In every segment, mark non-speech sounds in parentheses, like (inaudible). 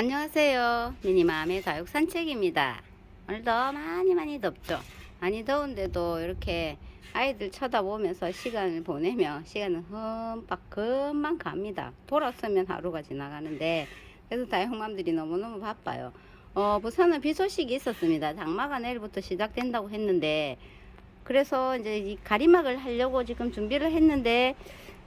안녕하세요. 미니맘의 사육 산책입니다. 오늘도 많이 많이 덥죠. 많이 더운데도 이렇게 아이들 쳐다보면서 시간을 보내며 시간은 흠박 금방 갑니다. 돌았으면 하루가 지나가는데 그래서 다육맘들이 너무너무 바빠요. 어, 부산은 비 소식이 있었습니다. 장마가 내일부터 시작된다고 했는데 그래서 이제 이 가리막을 하려고 지금 준비를 했는데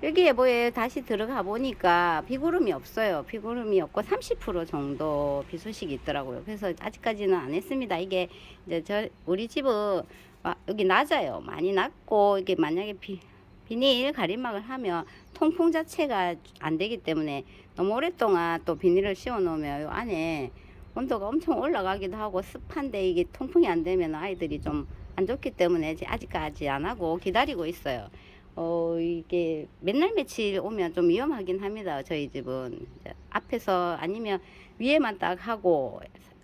일기예보에 다시 들어가 보니까 비구름이 없어요. 비구름이 없고 30% 정도 비 소식이 있더라고요. 그래서 아직까지는 안 했습니다. 이게 이제 저 우리 집은 와- 여기 낮아요. 많이 낮고 이게 만약에 비, 비닐 가림막을 하면 통풍 자체가 안 되기 때문에 너무 오랫동안 또 비닐을 씌워 놓으면 요 안에 온도가 엄청 올라가기도 하고 습한데 이게 통풍이 안 되면 아이들이 좀 안 좋기 때문에 아직까지 안 하고 기다리고 있어요. 어, 이게 맨날 며칠 오면 좀 위험하긴 합니다. 저희 집은. 앞에서 아니면 위에만 딱 하고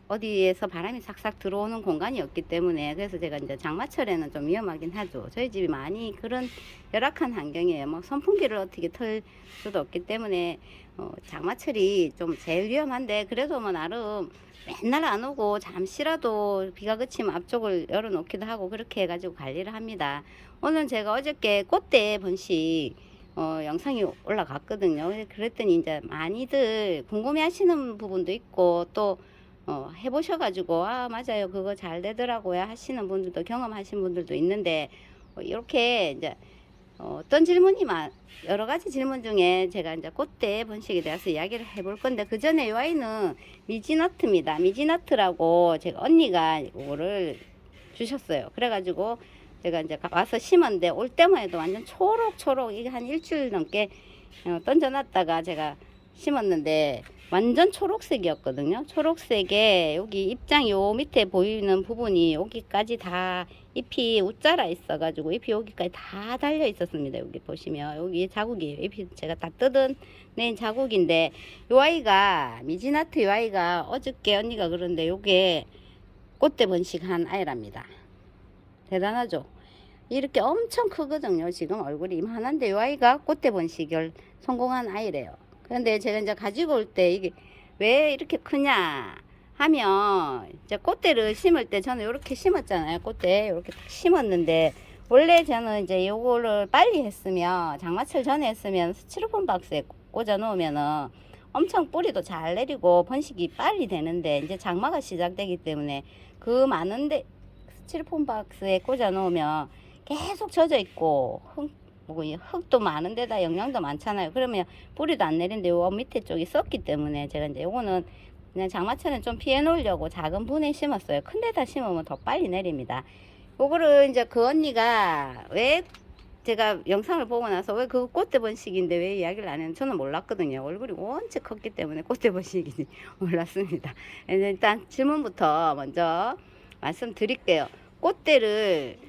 어디에서 바람이 싹싹 들어오는 공간이 없기 때문에 그래서 제가 이제 장마철에는 좀 위험하긴 하죠. 저희 집이 많이 그런 열악한 환경이에요. 뭐 선풍기를 어떻게 틀 수도 없기 때문에 어, 장마철이 좀 제일 위험한데 그래도 뭐 나름 맨날 안 오고 잠시라도 비가 그치면 앞쪽을 열어놓기도 하고 그렇게 해가지고 관리를 합니다. 오늘 제가 어저께 꽃대 번식 어, 영상이 올라갔거든요. 그랬더니 이제 많이들 궁금해 하시는 부분도 있고 또 어, 해보셔가지고 아 맞아요 그거 잘 되더라고요 하시는 분들도 경험하신 분들도 있는데 어, 이렇게 이제 어, 어떤 질문이 많 여러 가지 질문 중에 제가 이제 꽃대 번식에 대해서 이야기를 해볼 건데 그 전에 이 아이는 미지너트입니다. 미지너트라고 제가 언니가 이거를 주셨어요. 그래가지고 제가 이제 가- 와서 심었는데 올 때만 해도 완전 초록초록 이게 한 일주일 넘게 어, 던져놨다가 제가 심었는데 완전 초록색이었거든요. 초록색에 여기 입장 요 밑에 보이는 부분이 여기까지 다 잎이 웃자라 있어가지고 잎이 여기까지 다 달려 있었습니다. 여기 보시면 여기 자국이에요. 잎이 제가 다 뜯어낸 자국인데 요 아이가 미지나트 요 아이가 어저께 언니가 그런데 요게 꽃대 번식한 아이랍니다. 대단하죠. 이렇게 엄청 크거든요. 지금 얼굴이 이만한데 요 아이가 꽃대 번식을 성공한 아이래요. 그런데 제가 이제 가지고 올 때 이게 왜 이렇게 크냐 하면 이제 꽃대를 심을 때 저는 이렇게 심었잖아요. 꽃대 이렇게 딱 심었는데 원래 저는 이제 요거를 빨리 했으면 장마철 전에 했으면 스티로폼 박스에 꽂아 놓으면은 엄청 뿌리도 잘 내리고 번식이 빨리 되는데 이제 장마가 시작되기 때문에 그 많은데 스티로폼 박스에 꽂아 놓으면 계속 젖어 있고 흙, 뭐이 흙도 많은데다 영양도 많잖아요. 그러면 뿌리도 안 내리는데 요 밑에 쪽이 썩기 때문에 제가 이제 요거는 그냥 장마철은 좀 피해 놓으려고 작은 분에 심었어요. 큰 데다 심으면 더 빨리 내립니다. 요거를 이제 그 언니가 왜 제가 영상을 보고 나서 왜 그 꽃대 번식인데 왜 이야기를 안 했는지 저는 몰랐거든요. 얼굴이 원체 컸기 때문에 꽃대 번식인지 (laughs) 몰랐습니다. 일단 질문부터 먼저 말씀드릴게요. 꽃대를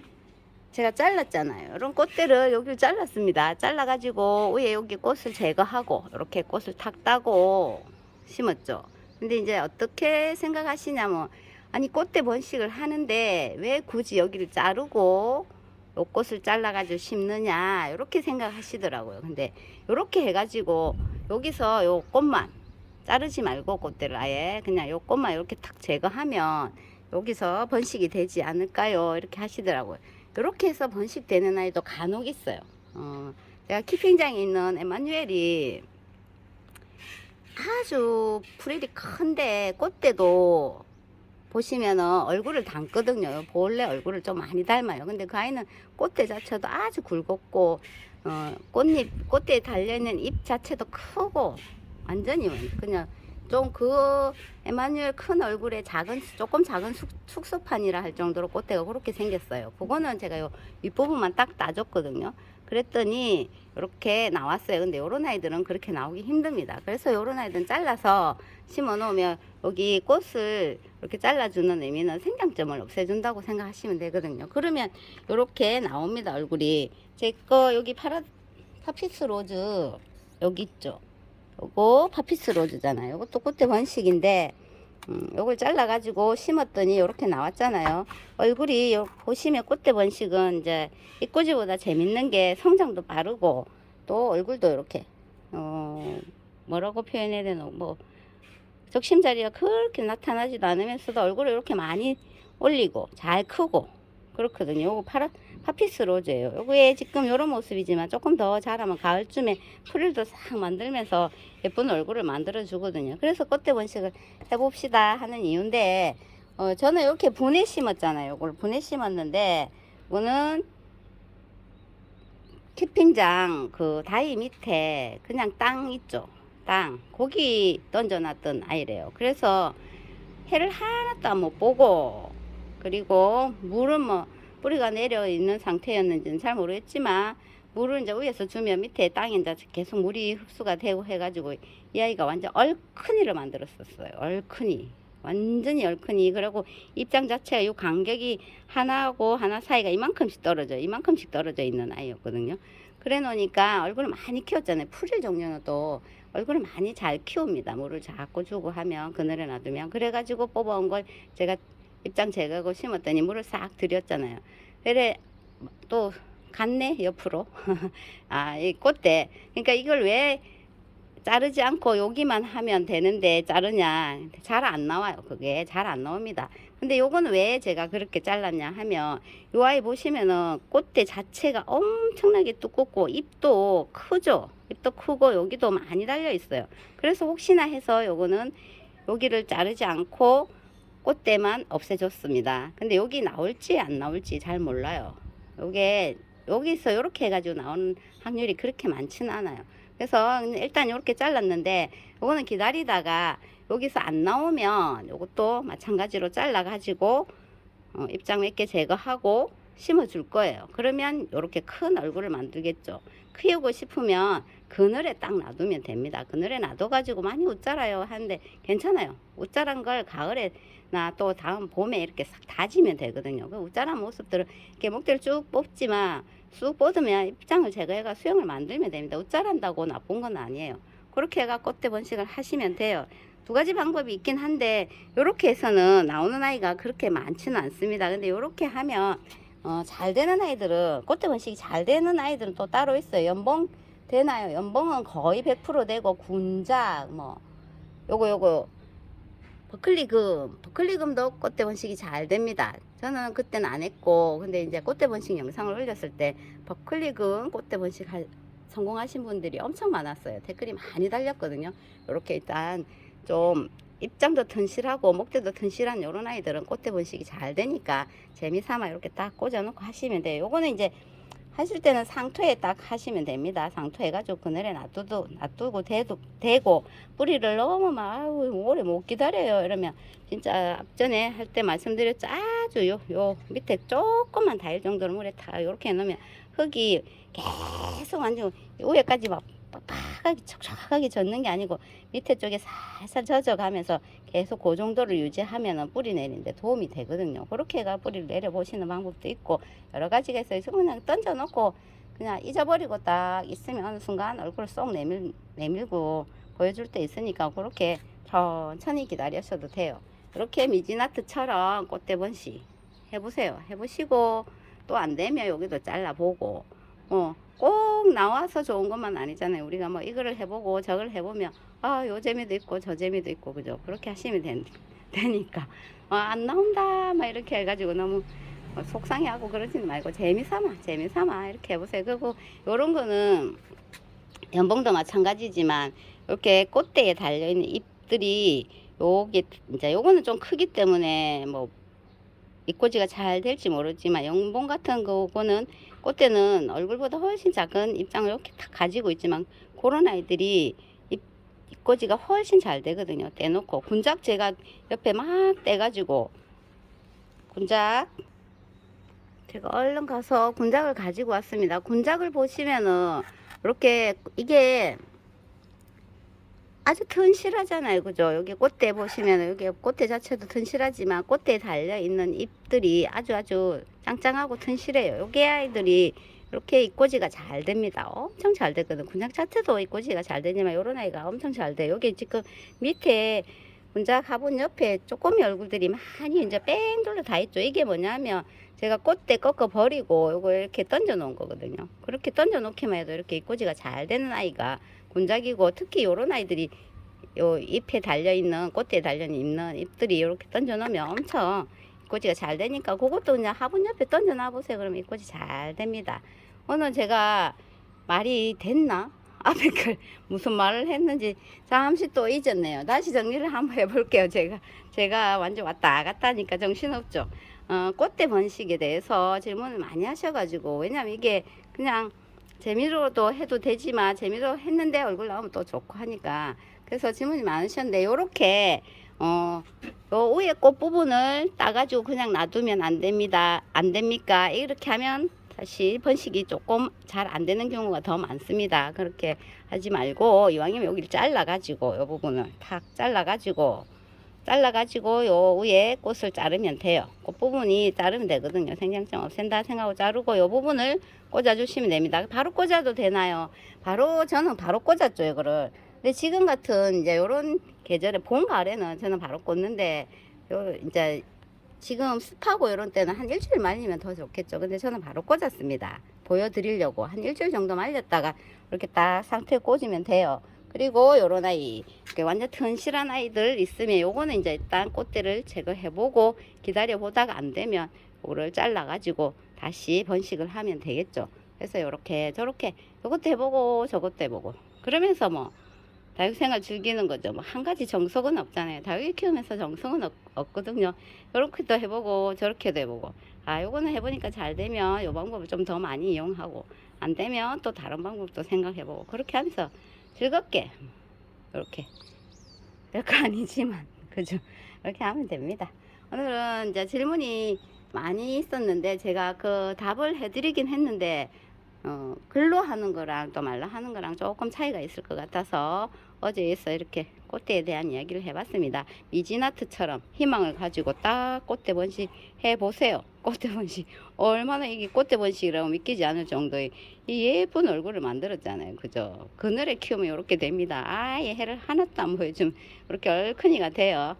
제가 잘랐잖아요. 이런 꽃대를 여기를 잘랐습니다. 잘라가지고 위에 여기 꽃을 제거하고 이렇게 꽃을 탁 따고 심었죠. 근데 이제 어떻게 생각하시냐면 아니 꽃대 번식을 하는데 왜 굳이 여기를 자르고 요 꽃을 잘라가지고 심느냐 이렇게 생각하시더라고요. 근데 이렇게 해가지고 여기서 요 꽃만 자르지 말고 꽃대를 아예 그냥 요 꽃만 이렇게 탁 제거하면 여기서 번식이 되지 않을까요? 이렇게 하시더라고요. 이렇게 해서 번식되는 아이도 간혹 있어요. 어, 제가 키핑장에 있는 에마뉴엘이 아주 풀이 큰데 꽃대도 보시면은 얼굴을 닮거든요. 본래 얼굴을 좀 많이 닮아요. 근데 그 아이는 꽃대 자체도 아주 굵었고, 어, 꽃잎, 꽃대에 달려 있는 잎 자체도 크고, 완전히 그냥 좀 그 에마뉴엘 큰 얼굴에 작은, 조금 작은 숙, 숙소판이라 할 정도로 꽃대가 그렇게 생겼어요. 그거는 제가 요 윗부분만 딱 따줬거든요. 그랬더니 이렇게 나왔어요. 근데 요런 아이들은 그렇게 나오기 힘듭니다. 그래서 요런 아이들은 잘라서 심어 놓으면 여기 꽃을 이렇게 잘라주는 의미는 생장점을 없애준다고 생각하시면 되거든요. 그러면 이렇게 나옵니다. 얼굴이 제 거 여기 파라 파피스 로즈 여기 있죠. 요거 파피스 로즈잖아요. 요것도 꽃대 번식인데 음, 요걸 잘라가지고 심었더니 이렇게 나왔잖아요. 얼굴이 요 보시면 꽃대 번식은 이제 이꼬지보다 재밌는 게 성장도 빠르고 또 얼굴도 이렇게 어 뭐라고 표현해야 되나 뭐 적심자리가 그렇게 나타나지도 않으면서도 얼굴을 이렇게 많이 올리고 잘 크고 그렇거든요. 요거 파라, 파피스 로즈예요. 요거에 지금 요런 모습이지만 조금 더 자라면 가을쯤에 풀을도 싹 만들면서 예쁜 얼굴을 만들어 주거든요. 그래서 꽃대 번식을 해봅시다 하는 이유인데 어, 저는 이렇게 분해 심었잖아요. 요걸 분해 심었는데 이거는 키핑장 그 다이 밑에 그냥 땅 있죠. 땅 거기 던져놨던 아이래요. 그래서 해를 하나도 안 못 보고 그리고 물은 뭐 뿌리가 내려 있는 상태였는지는 잘 모르겠지만 물을 이제 위에서 주면 밑에 땅에 이제 계속 물이 흡수가 되고 해가지고 이 아이가 완전 얼큰이를 만들었었어요. 얼큰이. 완전히 얼큰이. 그리고 입장 자체가 이 간격이 하나하고 하나 사이가 이만큼씩 떨어져, 이만큼씩 떨어져 있는 아이였거든요. 그래 놓으니까 얼굴을 많이 키웠잖아요. 풀일 종류는 또 얼굴을 많이 잘 키웁니다. 물을 자꾸 주고 하면 그늘에 놔두면. 그래가지고 뽑아온 걸 제가 입장 제거하고 심었더니 물을 싹 들였잖아요. 그래 또 갔네 옆으로. (laughs) 아, 이 꽃대. 그러니까 이걸 왜 자르지 않고 여기만 하면 되는데 자르냐 잘 안 나와요 그게 잘 안 나옵니다 근데 요거는 왜 제가 그렇게 잘랐냐 하면 요 아이 보시면은 꽃대 자체가 엄청나게 두껍고 잎도 크죠 잎도 크고 여기도 많이 달려 있어요 그래서 혹시나 해서 요거는 여기를 자르지 않고 꽃대만 없애줬습니다. 근데 여기 나올지 안 나올지 잘 몰라요. 요게 여기서 이렇게 해가지고 나오는 확률이 그렇게 많지는 않아요. 그래서 일단 이렇게 잘랐는데 요거는 기다리다가 여기서 안 나오면 요것도 마찬가지로 잘라 가지고 어, 입장 몇 개 제거하고 심어 줄 거예요. 그러면 이렇게 큰 얼굴을 만들겠죠. 키우고 싶으면 그늘에 딱 놔두면 됩니다. 그늘에 놔둬 가지고 많이 웃자라요 하는데 괜찮아요. 웃자란 걸 가을에 나또 다음 봄에 이렇게 싹 다지면 되거든요 그 웃자란 모습들을 이렇게 목대를 쭉 뽑지만 쑥 뻗으면 입장을 제거해가 수영을 만들면 됩니다. 웃자란다고 나쁜 건 아니에요. 그렇게 해가 꽃대 번식을 하시면 돼요. 두 가지 방법이 있긴 한데 이렇게 해서는 나오는 아이가 그렇게 많지는 않습니다. 근데 이렇게 하면 어, 잘 되는 아이들은 꽃대 번식이 잘 되는 아이들은 또 따로 있어요. 연봉 되나요? 연봉은 거의 100% 되고 군작 뭐 요거 요거 버클리금, 버클리금도 꽃대 번식이 잘 됩니다. 저는 그때는 안 했고, 근데 이제 꽃대 번식 영상을 올렸을 때 버클리금 꽃대 번식 할, 성공하신 분들이 엄청 많았어요. 댓글이 많이 달렸거든요. 이렇게 일단 좀 입장도 튼실하고 목대도 튼실한 요런 아이들은 꽃대 번식이 잘 되니까 재미삼아 이렇게 딱 꽂아놓고 하시면 돼요. 요거는 이제 하실 때는 상토에 딱 하시면 됩니다. 상토 해가지고 그늘에 놔두고, 놔두고 대도, 대고 뿌리를 너무 막 아유, 오래 못 기다려요. 이러면 진짜 앞전에 할 때 말씀드렸죠. 아주 요, 요 밑에 조금만 닿을 정도로 물에 다 이렇게 해놓으면 흙이 계속 완전 위에까지 막 빡빡 하게 촉촉하게 젖는 게 아니고 밑에 쪽에 살살 젖어가면서 계속 그 정도를 유지하면은 뿌리 내리는데 도움이 되거든요. 그렇게 해가 뿌리를 내려보시는 방법도 있고 여러 가지가 있어요. 그냥 던져놓고 그냥 잊어버리고 딱 있으면 어느 순간 얼굴을 쏙 내밀, 내밀고 보여줄 때 있으니까 그렇게 천천히 기다리셔도 돼요. 이렇게 미지나트처럼 꽃대 번식 해보세요. 해보시고 또 안 되면 여기도 잘라보고 어, 꼭 나와서 좋은 것만 아니잖아요. 우리가 뭐 이거를 해보고 저걸 해보면 아, 요 재미도 있고 저 재미도 있고 그죠? 그렇게 하시면 된, (laughs) 되니까 어, 안 나온다 막 이렇게 해가지고 너무 어, 속상해하고 그러지는 말고 재미삼아 재미삼아 이렇게 해보세요. 그리고 요런 거는 연봉도 마찬가지지만 이렇게 꽃대에 달려있는 잎들이 요게 이제 요거는 좀 크기 때문에 뭐 입꼬지가 잘 될지 모르지만 연봉 같은 거는 꽃대는 얼굴보다 훨씬 작은 입장을 이렇게 탁 가지고 있지만 그런 아이들이 입, 입꼬지가 훨씬 잘 되거든요. 떼놓고 군작 제가 옆에 막 떼가지고 군작 제가 얼른 가서 군작을 가지고 왔습니다. 군작을 보시면은 이렇게 이게 아주 튼실하잖아요. 그죠? 여기 꽃대 보시면 여기 꽃대 자체도 튼실하지만 꽃대에 달려 있는 잎들이 아주 아주 짱짱하고 튼실해요. 여기 아이들이 이렇게 입꼬지가 잘 됩니다. 엄청 잘 되거든. 군작 자체도 입꼬지가 잘 되지만 요런 아이가 엄청 잘 돼요. 여기 지금 밑에 군작 화분 옆에 쪼꼬미 얼굴들이 많이 이제 뺑 돌려 다 있죠. 이게 뭐냐면 제가 꽃대 꺾어 버리고 요거 이렇게 던져 놓은 거거든요. 그렇게 던져 놓기만 해도 이렇게 입꼬지가 잘 되는 아이가 군작이고 특히 요런 아이들이 요 잎에 달려 있는 꽃에 달려 있는 잎들이 이렇게 던져 놓으면 엄청 꽃이가 잘 되니까 그것도 그냥 화분 옆에 던져 놔 보세요. 그러면 이 꽃이 잘 됩니다. 오늘 제가 말이 됐나? (laughs) 앞에 그 무슨 말을 했는지 잠시 또 잊었네요. 다시 정리를 한번 해볼게요. 제가 제가 완전 왔다 갔다 하니까 정신없죠. 어, 꽃대 번식에 대해서 질문을 많이 하셔가지고 왜냐면 이게 그냥 재미로도 해도 되지만 재미로 했는데 얼굴 나오면 또 좋고 하니까 그래서 질문이 많으셨는데 요렇게 어, 요 위에 꽃 부분을 따가지고 그냥 놔두면 안 됩니다. 안 됩니까? 이렇게 하면 다시 번식이 조금 잘 안 되는 경우가 더 많습니다. 그렇게 하지 말고 이왕이면 여기를 잘라가지고 요 부분을 탁 잘라가지고 잘라가지고 요 위에 꽃을 자르면 돼요. 꽃 부분이 자르면 되거든요. 생장점 없앤다 생각하고 자르고 요 부분을 꽂아주시면 됩니다. 바로 꽂아도 되나요? 바로 저는 바로 꽂았죠 이거를. 근데 지금 같은 이제 요런 계절에 봄 가을에는 저는 바로 꽂는데 요 이제 지금 습하고 이런 때는 한 일주일 말리면 더 좋겠죠. 근데 저는 바로 꽂았습니다. 보여드리려고 한 일주일 정도 말렸다가 이렇게 딱 상태에 꽂으면 돼요. 그리고 요런 아이 완전 튼실한 아이들 있으면 요거는 이제 일단 꽃대를 제거해 보고 기다려 보다가 안 되면 요거를 잘라 가지고 다시 번식을 하면 되겠죠. 그래서 요렇게 저렇게 요것도 해보고 저것도 해보고 그러면서 뭐 다육생활 즐기는 거죠. 뭐 한 가지 정석은 없잖아요. 다육이 키우면서 정석은 없, 없거든요. 요렇게도 해보고 저렇게도 해보고 아 요거는 해보니까 잘 되면 요 방법을 좀 더 많이 이용하고 안 되면 또 다른 방법도 생각해보고 그렇게 하면서 즐겁게. 이렇게. 별거 아니지만. (laughs) 그죠? 이렇게 하면 됩니다. 오늘은 이제 질문이 많이 있었는데 제가 그 답을 해드리긴 했는데 어, 글로 하는 거랑 또 말로 하는 거랑 조금 차이가 있을 것 같아서 어제에서 이렇게 꽃대에 대한 이야기를 해봤습니다. 미지나트처럼 희망을 가지고 딱 꽃대 번식 해보세요. 꽃대 번식. 얼마나 이게 꽃대 번식이라고 믿기지 않을 정도의 이 예쁜 얼굴을 만들었잖아요. 그죠? 그늘에 키우면 이렇게 됩니다. 아예 해를 하나도 안 보여주면 이렇게 얼큰이가 돼요.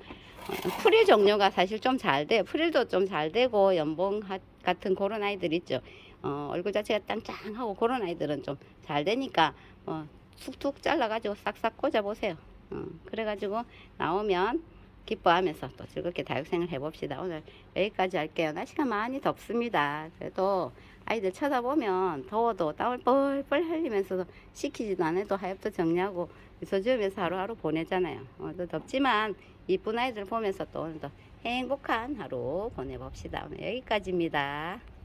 어, 프릴 종류가 사실 좀 잘 돼요. 프릴도 좀 잘 되고 연봉 하- 같은 그런 아이들 있죠. 어, 얼굴 자체가 땅짱하고 그런 아이들은 좀 잘 되니까 어, 툭툭 잘라가지고 싹싹 꽂아보세요. 어, 그래가지고 나오면 기뻐하면서 또 즐겁게 다육생활 해봅시다. 오늘 여기까지 할게요. 날씨가 많이 덥습니다. 그래도 아이들 쳐다보면 더워도 땀을 뻘뻘 흘리면서도 시키지도 않아도 하엽도 정리하고 미소 지으면서 하루하루 보내잖아요. 오늘도 덥지만 이쁜 아이들 보면서 또 오늘도 행복한 하루 보내봅시다. 오늘 여기까지입니다.